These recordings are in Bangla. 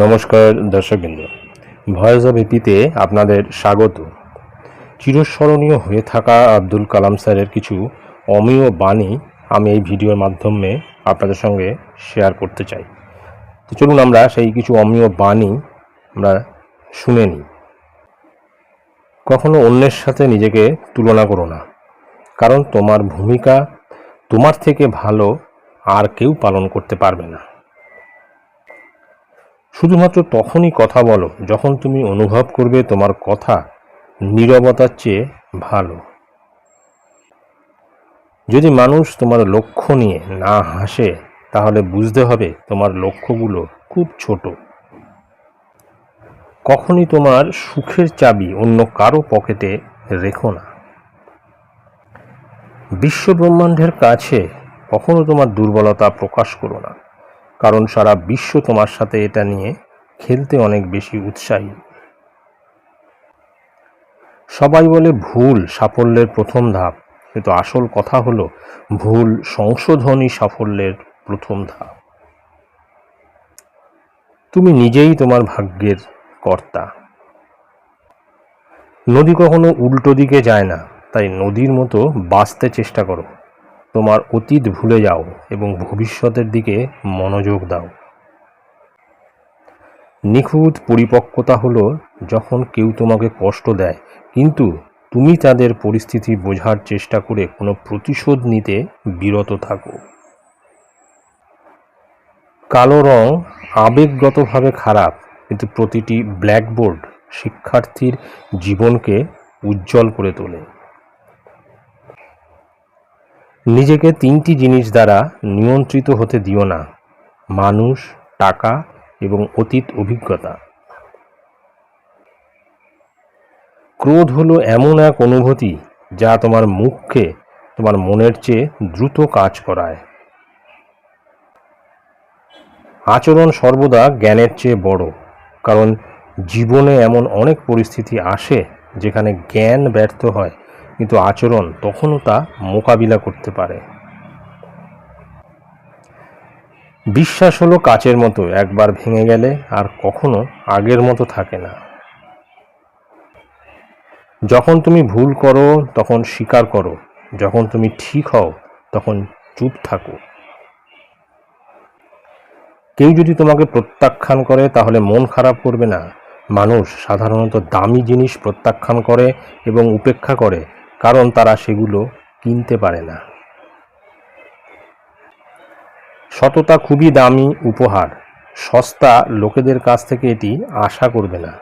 নমস্কার দর্শকবৃন্দ। ভয়েস অফ এপিতে আপনাদের স্বাগত। চিরস্মরণীয় হয়ে থাকা আব্দুল কালাম স্যারের কিছু অমীয় বাণী আমি এই ভিডিওর মাধ্যমে আপনাদের সঙ্গে শেয়ার করতে চাই। তো চলুন আমরা সেই কিছু অমীয় বাণী আমরা শুনে নিই। কখনো অন্যের সাথে নিজেকে তুলনা করো না, কারণ তোমার ভূমিকা তোমার থেকে ভালো আর কেউ পালন করতে পারবে না। শুধুমাত্র তখনই কথা বলো যখন তুমি অনুভব করবে তোমার কথা নীরবতার চেয়ে ভালো। যদি মানুষ তোমার লক্ষ্য নিয়ে না হাসে, তাহলে বুঝতে হবে তোমার লক্ষ্যগুলো খুব ছোট। কখনই তোমার সুখের চাবি অন্য কারও পকেটে রেখো না। বিশ্বব্রহ্মাণ্ডের কাছে কখনো তোমার দুর্বলতা প্রকাশ করো না। কারণ সারা বিশ্ব তোমার সাথে এটা নিয়ে খেলতে অনেক বেশি উৎসাহী। সবাই বলে ভুল সাফল্যের প্রথম ধাপ, কিন্তু আসল কথা হলো ভুল সংশোধনই সাফল্যের প্রথম ধাপ। তুমি নিজেই তোমার ভাগ্যের কর্তা। নদী কখনো উল্টো দিকে যায় না, তাই নদীর মতো বাঁচতে চেষ্টা করো। তোমার অতীত ভুলে যাও এবং ভবিষ্যতের দিকে মনোযোগ দাও। নিখুঁত পরিপক্কতা হলো যখন কেউ তোমাকে কষ্ট দেয়, কিন্তু তুমি তাদের পরিস্থিতি বোঝার চেষ্টা করে কোনো প্রতিশোধ নিতে বিরত থাকো। কালো রং আবেগগতভাবে খারাপ, কিন্তু প্রতিটি ব্ল্যাকবোর্ড শিক্ষার্থীর জীবনকে উজ্জ্বল করে তোলে। নিজেকে তিনটি জিনিস দ্বারা নিয়ন্ত্রিত হতে দিও না, মানুষ, টাকা এবং অতীত অভিজ্ঞতা। ক্রোধ হলো এমন এক অনুভূতি যা তোমার মুখকে তোমার মনের চেয়ে দ্রুত কাজ করায়। আচরণ সর্বদা জ্ঞানের চেয়ে বড়, কারণ জীবনে এমন অনেক পরিস্থিতি আসে যেখানে জ্ঞান ব্যর্থ হয়। কিন্তু আচরণ তখনও তা মোকাবিলা করতে পারে। বিশ্বাস হলো কাচের মতো একবার ভেঙে গেলে আর কখনো আগের মতো থাকে না। যখন তুমি ভুল করো, তখন স্বীকার করো। যখন তুমি ঠিক হও, তখন চুপ থাকো। কেউ যদি তোমাকে প্রত্যাখ্যান করে, তাহলে মন খারাপ করবে না। মানুষ সাধারণত দামি জিনিস প্রত্যাখ্যান করে এবং উপেক্ষা করে। কারণ তারা সেগুলো কিনতে পারে না। সততা খুবই দামি উপহার। সস্তা লোকেদের কাছ থেকে এটি আশা করবে না।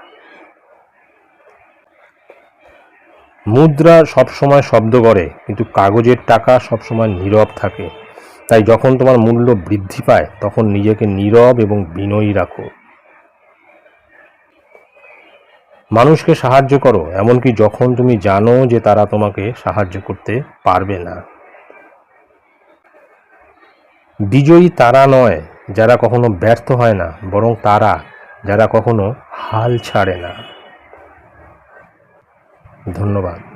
মুদ্রা সবসময় শব্দ করে, কিন্তু কাগজের টাকা সবসময় নীরব থাকে। তাই যখন তোমার মূল্য বৃদ্ধি পায়, তখন নিজেকে নীরব এবং বিনয়ী রাখো। মানুষকে সাহায্য করো, এমনকি যখন তুমি জানো যে তারা তোমাকে সাহায্য করতে পারবে না। বিজয়ী তারা নয়, যারা কখনো ব্যর্থ হয় না, বরং তারা, যারা কখনো হাল ছাড়ে না। ধন্যবাদ।